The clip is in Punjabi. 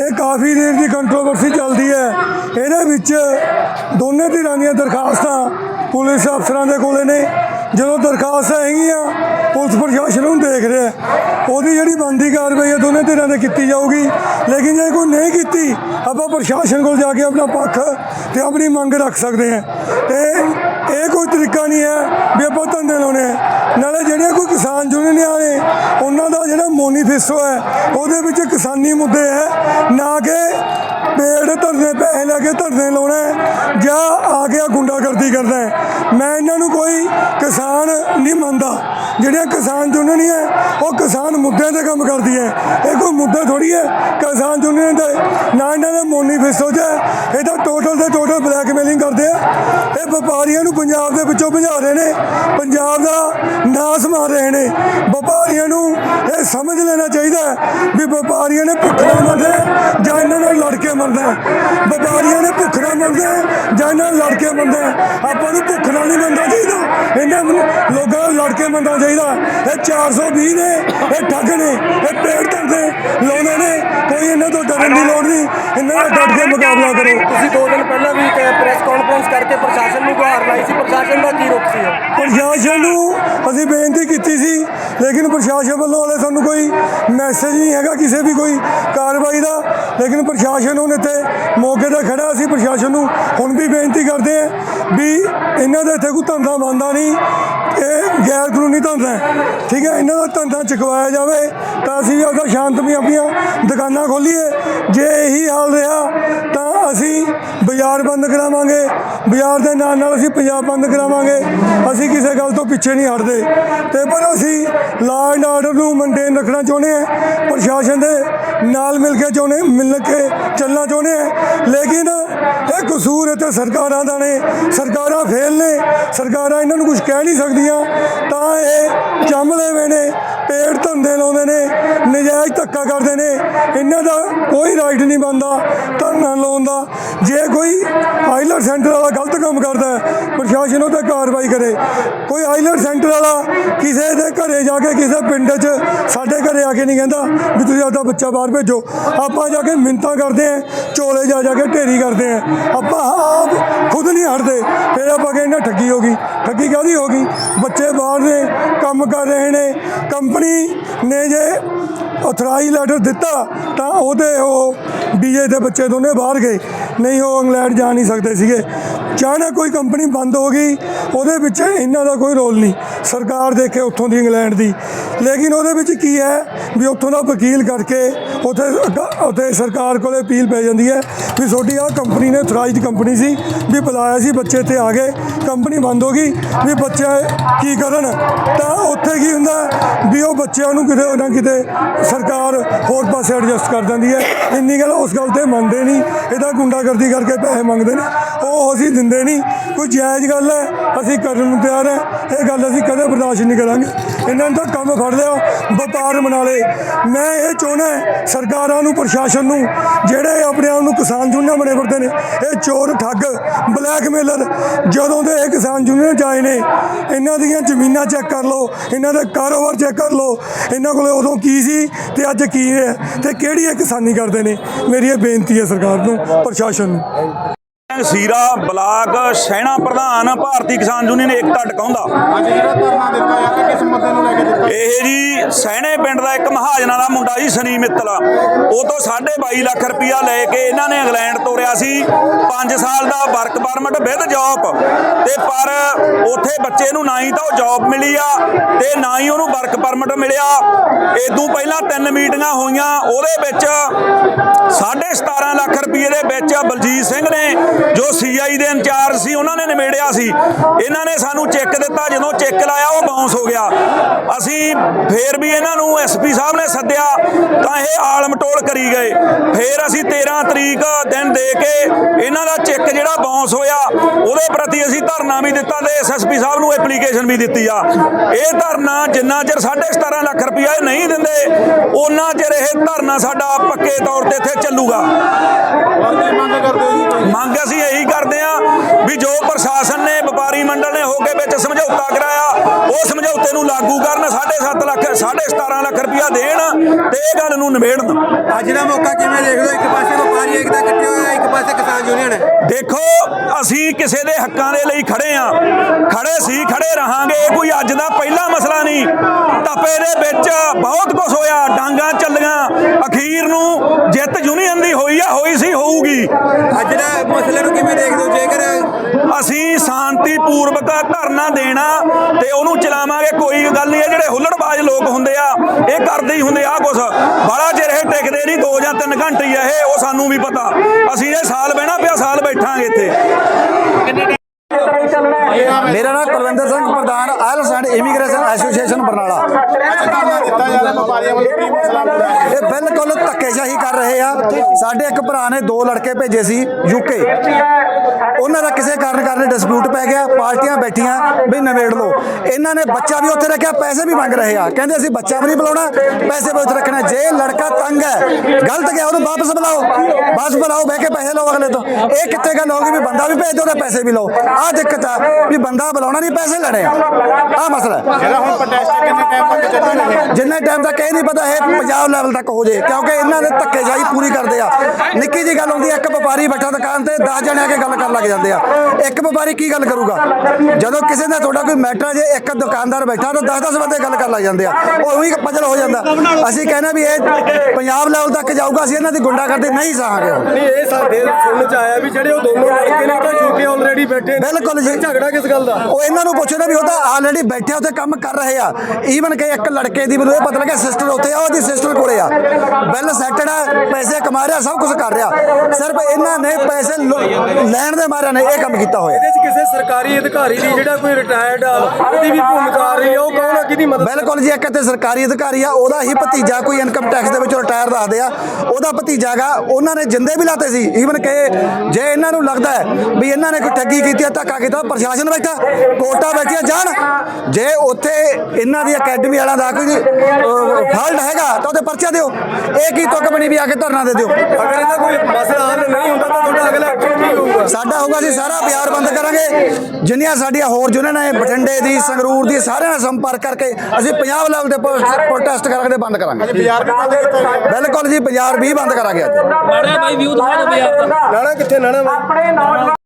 ਇਹ ਕਾਫੀ ਦੇਰ ਦੀ ਕੰਟਰੋਵਰਸੀ ਚੱਲਦੀ ਹੈ। ਇਹਦੇ ਵਿੱਚ ਦੋਨੇ ਧਿਰਾਂ ਦੀਆਂ ਦਰਖਾਸਤਾਂ ਪੁਲਿਸ ਅਫਸਰਾਂ ਦੇ ਕੋਲੇ ਨੇ। ਜਦੋਂ ਦਰਖਾਸਤਾਂ ਹੈਗੀਆਂ, ਪੁਲਿਸ ਪ੍ਰਸ਼ਾਸਨ ਨੂੰ ਦੇਖ ਰਿਹਾ ਹੈ। ਉਹਦੀ ਜਿਹੜੀ ਬੰਦੀ ਕਾਰਵਾਈ ਹੈ, ਦੋਨੇ ਧਿਰਾਂ ਦੇ ਕੀਤੀ ਜਾਊਗੀ। ਲੇਕਿਨ ਜੇ ਕੋਈ ਨਹੀਂ ਕੀਤੀ, ਆਪਾਂ ਪ੍ਰਸ਼ਾਸਨ ਕੋਲ ਜਾ ਕੇ ਆਪਣਾ ਪੱਖ ਤੇ ਆਪਣੀ ਮੰਗ ਰੱਖ ਸਕਦੇ ਹਾਂ। ਤੇ ਇਹ ਕੋਈ ਤਰੀਕਾ ਨਹੀਂ ਹੈ ਵੀ ਆਪਾਂ ਧੰਦੇ ਲਾਉਣੇ। ਆ। ਨਾਲੇ ਜਿਹੜੀਆਂ ਕੋਈ ਕਿਸਾਨ ਯੂਨੀਅਨ ਨੇ ਉਹਨਾਂ ਦਾ ਜਿਹੜਾ ਮੋਨੀਫੈਸਟੋ ਹੈ, ਉਹਦੇ ਵਿੱਚ ਕਿਸਾਨੀ ਮੁੱਦੇ ਹੈ। ਨਾ ਕਿ ਪੇੜ ਧਰਨੇ, ਪੈਸੇ ਲੈ ਕੇ ਧਰਨੇ ਲਾਉਣਾ ਜਾਂ ਆ ਗਿਆ ਗੁੰਡਾਗਰਦੀ ਕਰਦਾ ਮੈਂ ਇਹਨਾਂ ਨੂੰ ਕੋਈ ਕਿਸਾਨ ਨਹੀਂ ਮੰਨਦਾ। ਜਿਹੜੀਆਂ ਕਿਸਾਨ ਯੂਨੀਅਨ ਹੈ, ਉਹ ਕਿਸਾਨ ਮੁੱਦਿਆਂ ਤੇ ਕੰਮ ਕਰਦੀ ਹੈ। ਇਹ ਕੋਈ ਮੁੱਦਾ ਥੋੜੀ ਹੈ, ਕਿਸਾਨ ਯੂਨੀਅਨ ਦੇ। ਨਾ ਇਹਨਾਂ ਦਾ ਮੋਨੀਫੈਸਟੋ 'ਚ ਹੈ, ਇਹ ਤਾਂ ਟੋਟਲ ਤੇ ਟੋਟਲ ਬਲੈਕਮੇਲਿੰਗ ਕਰਦੇ ਆ। ਇਹ ਵਪਾਰੀਆਂ ਨੂੰ ਪੰਜਾਬ ਦੇ ਵਿੱਚੋਂ ਭਜਾ ਰਹੇ ਨੇ। ਪੰਜਾਬ ਦਾ ਨਾਸ ਮਾਰ ਰਹੇ ਨੇ। ਵਪਾਰੀਆਂ ਨੂੰ ਇਹ ਸਮਝ ਲੈਣਾ ਚਾਹੀਦਾ ਵੀ ਵਪਾਰੀਆਂ ਨੇ ਭੁੱਖ ਨਾਲ ਮਰਨਾ ਜਾਂ ਇਹਨਾਂ ਨਾਲ ਲੜ ਕੇ ਮਰਨਾ ਹੈ ਜਾਂ ਇਹਨਾਂ ਲੜ ਕੇ ਹੈ ਆਪਾਂ ਨੂੰ ਭੁੱਖ ਨਾਲ ਨਹੀਂ ਮਰਨਾ ਚਾਹੀਦਾ। ਇਹਨਾਂ ਨੂੰ ਲੋਕਾਂ ਨਾਲ ਲੜ ਕੇ ਮਰਨਾ ਚਾਹੀਦਾ। ਇਹ 420 ਨੇ ਇਹ ਠੱਗ ਨੇ ਇਹ ਪੇੜ ਧਰਦੇ ਲਾਉਂਦੇ ਨੇ। ਕੋਈ ਇਹਨਾਂ ਤੋਂ ਡਰਨ ਦੀ ਲੋੜ ਨਹੀਂ। ਇਹਨਾਂ ਨਾਲ ਡਟ ਕੇ ਮੁਕਾਬਲਾ ਕਰੋ। ਤੁਸੀਂ ਦੋ ਦਿਨ ਪਹਿਲਾਂ ਵੀ ਪ੍ਰੈਸ ਕਾਨਫਰੰਸ ਕਰਕੇ ਪ੍ਰਸ਼ਾਸਨ ਨੂੰ ਗੁਹਾਰ ਲਾਈ ਸੀ। ਪ੍ਰਸ਼ਾਸਨ ਦਾ ਕੀ ਰੁਖ ਸੀ? ਪ੍ਰਸ਼ਾਸਨ ਨੂੰ ਅਸੀਂ ਬੇਨਤੀ ਕੀਤੀ ਸੀ ਲੇਕਿਨ ਪ੍ਰਸ਼ਾਸਨ ਵੱਲੋਂ ਹਲੇ ਸਾਨੂੰ ਕੋਈ ਮੈਸੇਜ ਨਹੀਂ ਹੈਗਾ ਕਿਸੇ ਵੀ ਕੋਈ ਕਾਰਵਾਈ ਦਾ। ਲੇਕਿਨ ਪ੍ਰਸ਼ਾਸਨ ਹੁਣ ਇੱਥੇ ਮੌਕੇ ਤੇ ਖੜਾ ਸੀ। ਪ੍ਰਸ਼ਾਸਨ ਨੂੰ ਹੁਣ ਵੀ ਬੇਨਤੀ ਕਰਦੇ ਆ ਵੀ ਇਹਨਾਂ ਦਾ ਇੱਥੇ ਕੋਈ ਧੰਦਾ ਬੰਦਾ ਨਹੀਂ, ਇਹ ਗੈਰ ਕਾਨੂੰਨੀ ਧੰਦਾ ਠੀਕ ਹੈ, ਇਹਨਾਂ ਦਾ ਧੰਦਾ ਚੁਕਵਾਇਆ ਜਾਵੇ ਤਾਂ ਅਸੀਂ ਆਪਦਾ ਸ਼ਾਂਤਮਈ ਆਪਣੀਆਂ ਦੁਕਾਨਾਂ ਖੋਲੀਏ। ਜੇ ਇਹੀ ਹਾਲ ਰਿਹਾ ਤਾਂ ਅਸੀਂ ਬਾਜ਼ਾਰ ਬੰਦ ਕਰਾਵਾਂਗੇ। ਬਾਜ਼ਾਰ ਦੇ ਨਾਲ ਨਾਲ ਅਸੀਂ ਪੰਜਾਬ ਬੰਦ ਕਰਾਵਾਂਗੇ। ਅਸੀਂ ਕਿਸੇ ਗੱਲ ਤੋਂ ਪਿੱਛੇ ਨਹੀਂ ਹਟਦੇ। ਤੇ ਪਰ ਅਸੀਂ ਲਾ ਐਂਡ ਆਰਡਰ ਨੂੰ ਮੇਨਟੇਨ ਰੱਖਣਾ ਚਾਹੁੰਦੇ ਹਾਂ, ਪ੍ਰਸ਼ਾਸਨ ਦੇ ਨਾਲ ਮਿਲ ਕੇ ਚਾਹੁੰਦੇ ਮਿਲ ਕੇ ਚੱਲਣਾ ਚਾਹੁੰਦੇ ਹਾਂ। ਲੇਕਿਨ ਇਹ ਕਸੂਰ ਇੱਥੇ ਸਰਕਾਰਾਂ ਦਾ ਨੇ, ਸਰਕਾਰਾਂ ਫੇਲ ਨੇ, ਸਰਕਾਰਾਂ ਇਹਨਾਂ ਨੂੰ ਕੁਝ ਕਹਿ ਨਹੀਂ ਸਕਦੀਆਂ, ਤਾਂ ਇਹ ਚੰਮ ਚੰਮਲੇ ਵੇਣੇ ਪੇੜ ਧੰਦੇ ਲਾਉਂਦੇ ਨੇ, ਨਜਾਇਜ਼ ਧੱਕਾ ਕਰਦੇ ਨੇ, ਇਹਨਾਂ ਦਾ ਕੋਈ ਰਾਈਟ ਨਹੀਂ ਬਣਦਾ, ਧਰਨਾ ਲਾਉਣ ਦਾ। ਜੇ ਕੋਈ ਆਈਲਰ ਸੈਂਟਰ ਵਾਲਾ ਗਲਤ ਕੰਮ ਕਰਦਾ ਪ੍ਰਸ਼ਾਸਨ ਉਹ ਤੇ ਕਾਰਵਾਈ ਕਰੇ। ਕੋਈ ਆਈਲਰ ਸੈਂਟਰ ਵਾਲਾ ਕਿਸੇ ਦੇ ਘਰੇ ਜਾ ਕੇ ਕਿਸੇ ਪਿੰਡ 'ਚ ਸਾਡੇ ਘਰੇ ਆ ਕੇ ਨਹੀਂ ਕਹਿੰਦਾ ਵੀ ਤੁਸੀਂ ਆਪਦਾ ਬੱਚਾ ਬਾਹਰ ਭੇਜੋ। ਆਪਾਂ ਜਾ ਕੇ ਮਿੰਤਾਂ ਕਰਦੇ ਆਂ ਝੋਲੇ ਜਾ ਜਾ ਕੇ ਢੇਰੀ ਕਰਦੇ ਆਂ ਆਪਾਂ ਆਪ ਖੁਦ ਨਹੀਂ ਹਟਦੇ, ਫਿਰ ਆਪਾਂ ਕਹਿੰਦੇ ਠੱਗੀ ਹੋ ਗਈ। ਠੱਗੀ ਕਾਹਦੀ ਹੋ ਗਈ? ਬੱਚੇ ਬਾਹਰ ਨੇ ਕੰਮ ਕਰ ਰਹੇ ਨੇ, ਕੰਪਨੀ ਨੇ ਜੇ ਅਥਰਾਈ ਲੈਟਰ ਦਿੱਤਾ, ਤਾਂ ਉਹਦੇ ਉਹ ਬੀਏ ਦੇ ਬੱਚੇ ਦੋਨੇ ਬਾਹਰ ਗਏ। ਨਹੀਂ, ਉਹ ਇੰਗਲੈਂਡ ਜਾ ਨਹੀਂ ਸਕਦੇ ਸੀਗੇ। ਚਾਹਨਾ ਕੋਈ ਕੰਪਨੀ ਬੰਦ ਹੋ ਗਈ, ਉਹਦੇ ਵਿੱਚ ਇਹਨਾਂ ਦਾ ਕੋਈ ਰੋਲ ਨਹੀਂ। ਸਰਕਾਰ ਦੇਖੇ ਉੱਥੋਂ ਦੀ ਇੰਗਲੈਂਡ ਦੀ। ਲੇਕਿਨ ਉਹਦੇ ਵਿੱਚ ਕੀ ਹੈ ਵੀ ਉੱਥੋਂ ਦਾ ਵਕੀਲ ਕਰਕੇ ਉੱਥੇ ਉੱਥੇ ਸਰਕਾਰ ਕੋਲੇ ਅਪੀਲ ਪੈ ਜਾਂਦੀ ਹੈ ਵੀ ਤੁਹਾਡੀ ਆਹ ਕੰਪਨੀ ਨੇ ਅਥਰਾਈਜ਼ਡ ਕੰਪਨੀ ਸੀ, ਵੀ ਬੁਲਾਇਆ ਸੀ, ਬੱਚੇ ਤੇ ਆ ਗਏ, ਕੰਪਨੀ ਬੰਦ ਹੋ ਗਈ, ਵੀ ਬੱਚੇ ਕੀ ਕਰਨ? ਤਾਂ ਉੱਥੇ ਕੀ ਹੁੰਦਾ ਵੀ ਉਹ ਬੱਚਿਆਂ ਨੂੰ ਕਿਤੇ ਨਾ ਕਿਤੇ ਸਰਕਾਰ ਹੋਰ ਪਾਸੇ ਐਡਜਸਟ ਕਰ ਦਿੰਦੀ ਹੈ। ਇੰਨੀ ਗੱਲ ਉਸ ਗੱਲ ਤੇ ਮੰਨਦੇ ਨਹੀਂ। ਇਹਦਾ ਗੁੰਡਾਗਰਦੀ ਕਰਕੇ ਪੈਸੇ ਮੰਗਦੇ ਨੇ। ਉਹ ਅਸੀਂ ਦਿੰਦੇ ਨਹੀਂ। ਕੋਈ ਜਾਇਜ਼ ਗੱਲ ਹੈ, ਅਸੀਂ ਕਰਨ ਨੂੰ ਤਿਆਰ ਹੈ। ਇਹ ਗੱਲ ਅਸੀਂ ਕਦੇ ਬਰਦਾਸ਼ਤ ਨਹੀਂ ਕਰਾਂਗੇ। ਇਹਨਾਂ ਨੂੰ ਤਾਂ ਕੰਮ ਫੜ ਲਿਆ ਵਪਾਰ ਬਣਾ ਲਏ। ਮੈਂ ਇਹ ਚਾਹੁੰਦਾ ਸਰਕਾਰਾਂ ਨੂੰ, ਪ੍ਰਸ਼ਾਸਨ ਨੂੰ, ਜਿਹੜੇ ਆਪਣੇ ਆਪ ਨੂੰ ਕਿਸਾਨ ਯੂਨੀਅਨ ਬਣੇ ਫਿਰਦੇ ਨੇ, ਇਹ ਚੋਰ, ਠੱਗ ਬਲੈਕਮੇਲਰ ਜਦੋਂ ਦੇ ਇਹ ਕਿਸਾਨ ਯੂਨੀਅਨ ਜਾਏ ਨੇ, ਇਹਨਾਂ ਦੀਆਂ ਜ਼ਮੀਨਾਂ ਚੈੱਕ ਕਰ ਲਓ, ਇਹਨਾਂ ਦਾ ਕਾਰੋਬਾਰ ਚੈੱਕ ਕਰ ਲਓ, ਇਹਨਾਂ ਕੋਲੇ ਉਦੋਂ ਕੀ ਸੀ ਤੇ ਅੱਜ ਕੀ ਹੈ ਤੇ ਕਿਹੜੀ ਇਹ ਕਿਸਾਨੀ ਕਰਦੇ ਨੇ? ਮੇਰੀ ਇਹ ਬੇਨਤੀ ਹੈ ਸਰਕਾਰ ਨੂੰ, ਪ੍ਰਸ਼ਾਸਨ ਨੂੰ। ਸੀਰਾ ਬਲਾਕ ਸੈਣਾ ਪ੍ਰਧਾਨ ਭਾਰਤੀ ਕਿਸਾਨ ਯੂਨੀਅਨ ਏਕਤਾ ਟਿਕਾਉਂਦਾ। ਅੱਜ ਜਿਹੜਾ ਧਰਨਾ ਦਿੱਤਾ ਯਾਰ ਕਿਸ ਮੁੱਦੇ ਨੂੰ ਲੈ ਕੇ ਦਿੱਤਾ? ਇਹ ਜੀ ਸੈਣੇ ਪਿੰਡ ਦਾ ਇੱਕ ਮਹਾਜਨਾਂ ਦਾ ਮੁੰਡਾ ਜੀ ਸਨੀ ਮਿੱਤਲ। ਉਹ ਤੋਂ 22 ਲੱਖ ਰੁਪਇਆ ਲੈ ਕੇ ਇਹਨਾਂ ਨੇ ਇੰਗਲੈਂਡ ਤੋਰਿਆ ਸੀ। 5 ਸਾਲ ਦਾ ਵਰਕ ਪਰਮਿਟ ਵਿਦ ਜੌਬ। ਤੇ ਪਰ ਉੱਥੇ ਬੱਚੇ ਨੂੰ ਨਾ ਹੀ ਤਾਂ ਉਹ ਜੌਬ ਮਿਲੀ ਆ ਤੇ ਨਾ ਹੀ ਉਹਨੂੰ ਵਰਕ ਪਰਮਿਟ ਮਿਲਿਆ। ਇਦੋਂ ਪਹਿਲਾਂ ਤਿੰਨ ਮੀਟਿੰਗਾਂ ਹੋਈਆਂ ਉਹਦੇ ਵਿੱਚ 17.5 ਦੇ ਇੰਚਾਰਜ ਸੀ ਉਹਨਾਂ ਨੇ ਨਿਬੇੜਿਆ ਸੀ। ਇਹਨਾਂ ਨੇ ਸਾਨੂੰ ਚੈੱਕ ਦਿੱਤਾ ਜਦੋਂ ਚੈੱਕ ਲਾਇਆ ਉਹ ਬਾਉਂਸ ਹੋ ਗਿਆ। ਅਸੀਂ ਫੇਰ ਵੀ ਇਹਨਾਂ ਨੂੰ ਐਸਪੀ ਸਾਹਿਬ ਨੇ ਸੱਦਿਆ ਤਾਂ ਇਹ ਆਲਮ ਟੋਲ ਕਰੀ ਗਏ। ਫੇਰ ਅਸੀਂ 13 ਤਰੀਕ ਦਿਨ ਦੇ ਕੇ ਇਹਨਾਂ ਦਾ ਚੈੱਕ ਜਿਹੜਾ ਬਾਉਂਸ ਹੋਇਆ ਉਹਦੇ ਪ੍ਰਤੀ ਅਸੀਂ ਧਰਨਾ ਵੀ ਦਿੱਤਾ ਤੇ ਐਸਐਸਪੀ ਸਾਹਿਬ ਨੂੰ ਐਪਲੀਕੇਸ਼ਨ ਵੀ ਦਿੱਤੀ ਆ। ਇਹ ਧਰਨਾ ਜਿੰਨਾ ਚਿਰ 17.5 ਲੱਖ ਰੁਪਇਆ ਨਹੀਂ ਦਿੰਦੇ ਉਹਨਾਂ ਚਿਰ ਇਹ ਧਰਨਾ ਸਾਡਾ ਪੱਕੇ ਤੌਰ ਤੇ ਇੱਥੇ ਚੱਲੂਗਾ? ਮੰਗ ਅਸੀਂ ਇਹੀ ਕਰਦੇ ਆ ਵੀ ਜੋ ਪ੍ਰਸ਼ਾਸਨ ਨੇ ਵਪਾਰੀ ਮੰਡਲ ਨੇ ਹੋ ਕੇ ਵਿੱਚ ਸਮਝੌਤਾ ਕਰਾਇਆ ਉਹ ਸਮਝੌਤੇ ਨੂੰ ਲਾਗੂ ਕਰਨ 7.5 ਲੱਖ 17.5 ਲੱਖ ਰੁਪਇਆ ਦੇਣ ਤੇ ਇਹ ਗੱਲ ਨੂੰ ਨਿਬੇੜਨ। ਅੱਜ ਦਾ ਮੌਕਾ ਕਿਵੇਂ ਦੇਖਦੇ ਹੋ ਇੱਕ ਯੂਨੀਅਨ ਦੇਖੋ ਅਸੀਂ ਕਿਸੇ ਦੇ ਹੱਕਾਂ ਦੇ ਲਈ ਖੜੇ ਆ ਖੜੇ ਸੀ ਖੜੇ ਰਹਾਂਗੇ ਇਹ ਕੋਈ ਅੱਜ ਦਾ ਪਹਿਲਾ ਮਸਲਾ ਨਹੀਂ। ਤਪੇ ਦੇ ਵਿੱਚ ਬਹੁਤ ਕੁਝ ਹੋਇਆ ਡਾਂਗਾ ਚੱਲੀਆਂ ਅਖੀਰ ਨੂੰ ਜਿੱਤ ਯੂਨੀਅਨ ਦੀ ਹੋਈ ਆ ਹੋਈ ਸੀ। ਹੋਊਗੀ ਅੱਜ ਦਾ ਮਸਲੇ ਨੂੰ ਕਿਵੇਂ ਦੇਖਦੇ ਹੋ? ਜੇਕਰ ਅਸੀਂ ਸ਼ਾਂਤੀਪੂਰਵਕ ਧਰਨਾ ਦੇਣਾ ਤੇ ਉਹਨੂੰ ਚਲਾਵਾਂਗੇ ਕੋਈ ਗੱਲ ਨਹੀਂ। ਹੈ ਜਿਹੜੇ ਹੁੱਲੜਬਾਜ਼ ਲੋਕ ਹੁੰਦੇ ਆ ਇਹ ਕਰਦੇ ਹੀ ਹੁੰਦੇ ਆ ਕੁਛ। ਬੜਾ ਚਿਰ ਇਹ ਟਿਕਦੇ ਨਹੀਂ 2 ਜਾਂ 3 ਘੰਟੇ ਹੀ ਆ ਇਹ ਉਹ ਸਾਨੂੰ ਵੀ ਪਤਾ। ਅਸੀਂ ਇਹ ਸਾਲ ਬਹਿਣਾ ਪਿਆ ਸਾਲ ਬੈਠਾਂਗੇ ਇੱਥੇ। ਮੇਰਾ ਨਾਮ ਕੁਲਵਿੰਦਰ ਸਿੰਘ ਪ੍ਰਧਾਨ IELTS and immigration association Barnala. ਵਪਾਰੀਆਂ ਵੱਲੋਂ ਕੀ ਮਸਲਾ ਮੁੱਦਾ ਹੈ ਇਹ ਬਿਲਕੁਲ ਧੱਕੇਸ਼ਾਹੀ ਕਰ ਰਹੇ ਆ। ਸਾਡੇ ਇੱਕ ਭਰਾ ਨੇ ਦੋ ਲੜਕੇ ਭੇਜੇ ਸੀ ਯੂਕੇ। ਉਹਨਾਂ ਦਾ ਕਿਸੇ ਕਾਰਨ ਕਾਰਨ ਡਿਸਪਿਊਟ ਪੈ ਗਿਆ ਪਾਰਟੀਆਂ ਬੈਠੀਆਂ ਵੀ ਨਿਬੇੜ ਲਓ। ਇਹਨਾਂ ਨੇ ਬੱਚਾ ਵੀ ਉੱਥੇ ਰੱਖਿਆ ਪੈਸੇ ਵੀ ਮੰਗ ਰਹੇ ਆ। ਕਹਿੰਦੇ ਅਸੀਂ ਬੱਚਾ ਵੀ ਨਹੀਂ ਬੁਲਾਉਣਾ ਪੈਸੇ ਵੀ ਉੱਥੇ ਰੱਖਣਾ ਜੇ ਲੜਕਾ ਤੰਗ ਹੈ ਗਲਤ ਗਿਆ ਉਹਨੂੰ ਵਾਪਸ ਬੁਲਾਓ। ਵਾਪਸ ਬੁਲਾਓ ਬਹਿ ਕੇ ਪੈਸੇ ਲਓ ਅਗਲੇ ਤੋਂ। ਇਹ ਕਿੱਥੇ ਗੱਲ ਹੋਗੀ ਵੀ ਬੰਦਾ ਵੀ ਭੇਜ ਦਿਓ ਤੇ ਪੈਸੇ ਵੀ ਲਓ। ਆਹ ਦਿੱਕਤ ਆ ਵੀ ਬੰਦਾ ਬੁਲਾਉਣਾ ਨਹੀਂ ਪੈਸੇ ਲੈਣੇ ਆ। ਆਹ ਮਸਲਾ ਹੈ। ਜਿਹੜਾ ਹੁਣ ਪ੍ਰੋਟੈਸਟ ਕਿੰਨੇ ਟਾਈਮ ਤੱਕ ਚੱਲਣਗੇ ਜਿੰਨੇ ਟਾਈਮ ਤੱਕ ਇਹ ਨਹੀਂ ਪਤਾ ਇਹ ਪੰਜਾਬ ਲੈਵਲ ਤੱਕ ਹੋ ਜੇ ਕਿਉਂਕਿ ਇਹਨਾਂ ਦੇ ਧੱਕੇਸ਼ਾਹੀ ਪੂਰੀ ਕਰਦੇ ਆ। ਨਿੱਕੀ ਜੀ ਗੱਲ ਹੁੰਦੀ ਆ ਇੱਕ ਵਪਾਰੀ ਬੈਠਾ ਦੁਕਾਨ ਤੇ 10 ਜਣੇ ਆ ਕੇ ਗੱਲ ਕਰਨ ਲੱਗ ਜਾਂਦੇ ਆ। ਇੱਕ ਵਪਾਰੀ ਕੀ ਗੱਲ ਕਰੂਗਾ? ਜਦੋਂ ਕਿਸੇ ਦਾ ਤੁਹਾਡਾ ਕੋਈ ਮੈਟਰ ਜੇ ਇੱਕ ਦੁਕਾਨਦਾਰ ਬੈਠਾ ਤਾਂ 10-10 ਬੰਦੇ ਗੱਲ ਕਰਨ ਲੱਗ ਜਾਂਦੇ ਆ। ਉਹ ਉਹੀ ਪਜਲ ਹੋ ਜਾਂਦਾ। ਅਸੀਂ ਕਹਿੰਦੇ ਵੀ ਇਹ ਪੰਜਾਬ ਲੈਵਲ ਤੱਕ ਜਾਊਗਾ ਅਸੀਂ ਇਹਨਾਂ ਦੀ ਗੁੰਡਾਗਰਦੀ ਨਹੀਂ ਸਹਾਂਗੇ। ਨਹੀਂ ਇਹ ਸਾਡੇ ਸੁਣਨ ਚ ਆਇਆ ਵੀ ਜਿਹੜੇ ਉਹ ਦੋਨੋਂ ਲੜਕੇ ਨੇ ਤਾਂ ਯੂਕੇ ਆਲਰੇਡੀ ਬੈਠੇ ਨੇ। ਬਿਲਕੁਲ ਜੀ। ਝਗੜਾ ਕਿਸ ਗੱਲ ਦਾ? ਉਹ ਇਹਨਾਂ ਨੂੰ ਪੁੱਛੋ ਨਾ ਵੀ ਉਹ ਤਾਂ ਆਲਰੇਡੀ ਬੈਠੇ ਉੱਥੇ ਕੰਮ ਕਰ ਰਹੇ ਆ। ਈਵਨ ਕਿ ਇੱਕ ਲੜਕੇ ਦੀ ਮੈਨੂੰ ਇਹ ਪਤਾ ਲੱਗਿਆ ਸਿਸਟਰ ਉੱਥੇ ਆ ਉਹਦੀ ਸਿਸਟਰ ਕੋਲੇ ਆ। ਬਿੱਲ ਸੈਟਡ ਆ ਪੈਸੇ ਕਮਾ ਰਿਹਾ ਸਭ ਕੁਝ ਕਰ ਰਿਹਾ। ਸਿਰਫ ਇਹਨਾਂ ਨੇ ਪੈਸੇ ਲੈਣ ਦੇ ਮਾਰਿਆਂ ਨੇ ਇਹ ਕੰਮ ਕੀਤਾ ਹੋਇਆ। ਇਹਦੇ ਚ ਕਿਸੇ ਸਰਕਾਰੀ ਅਧਿਕਾਰੀ ਦੀ ਜਿਹੜਾ ਕੋਈ ਰਿਟਾਇਰਡ ਆ ਉਹਦੀ ਵੀ ਭੂਮਿਕਾ ਆ ਰਹੀ ਆ ਉਹ ਕੌਣ ਆ ਕਿਹਦੀ ਮਦਦ ਬਿਲਕੁਲ ਜੀ ਇੱਕ ਤੇ ਸਰਕਾਰੀ ਅਧਿਕਾਰੀ ਆ ਉਹਦਾ ਹੀ ਭਤੀਜਾ ਕੋਈ ਇਨਕਮ ਟੈਕਸ ਦੇ ਵਿੱਚੋਂ ਰਿਟਾਇਰ ਦੱਸਦੇ ਆ। ਉਹਦਾ ਭਤੀਜਾ ਗਾ ਉਹਨਾਂ ਨੇ ਜਿੰਦੇ ਵੀ ਲਾਤੇ ਸੀ। ਈਵਨ ਕਿ ਜੇ ਇਹਨਾਂ ਨੂੰ ਲੱਗਦਾ ਹੈ ਵੀ ਇਹਨਾਂ ਨੇ ਕੋਈ ਠੱਗੀ ਕੀਤੀ ਹੈ ਧੱਕਾ ਕੀਤਾ ਪ੍ਰਸ਼ਾਸਨ ਬੈਠਾ ਕੋਟਾ ਬੈਠੀਆਂ ਜਾਣ। ਜੇ ਉੱਥੇ ਇਹਨਾਂ ਦੀ ਅਕੈਡਮੀ ਵਾਲਿਆਂ ਦਾ ਕੋਈ ਫਾਲਟ ਹੈਗਾ ਤਾਂ ਉਹਦੇ ਪਰਚਾ ਦਿਓ। ਇਹ ਕੀ ਤੁੱਕ ਬਣੀ ਵੀ ਆ ਕੇ ਧਰਨਾ ਦੇ ਦਿਓ? ਅਗਰ ਇਹਦਾ ਕੋਈ ਮਸਲਾ ਹੱਲ ਨਹੀਂ ਹੁੰਦਾ ਤਾਂ ਤੁਹਾਡਾ ਅਗਲਾ ਐਕਸ਼ਨ ਕੀ ਹੋਊਗਾ? ਸਾਡਾ ਹੋਊਗਾ ਅਸੀਂ ਸਾਰਾ ਬਿਆਰ ਬੰਦ ਕਰਾਂਗੇ। ਜਿੰਨੀਆਂ ਸਾਡੀਆਂ ਹੋਰ ਯੂਨੀਅਨ ਹੈ ਬਠਿੰਡੇ ਦੀ ਸੰਗਰੂਰ ਦੀ ਸਾਰਿਆਂ ਨਾਲ ਸੰਪਰਕ ਕਰਕੇ ਅਸੀਂ ਪੰਜਾਬ ਲੈਵਲ ਤੇ ਪ੍ਰੋਟੈਸਟ ਕਰਾਂਗੇ ਬੰਦ ਕਰਾਂਗੇ। ਬਾਜ਼ਾਰ ਵੀ ਬੰਦ ਕੀਤਾ ਗਿਆ ਬਿਲਕੁਲ ਜੀ ਬਾਜ਼ਾਰ ਵੀ ਬੰਦ ਕਰਾਂਗੇ ਅੱਜ ਮਾੜਾ ਬਾਈ ਵਿਊ ਦਿਖਾ ਦਿਓ ਬਾਜ਼ਾਰ ਦਾ। ਨਾਣਾ ਕਿੱਥੇ ਨਾਣਾ ਵਾ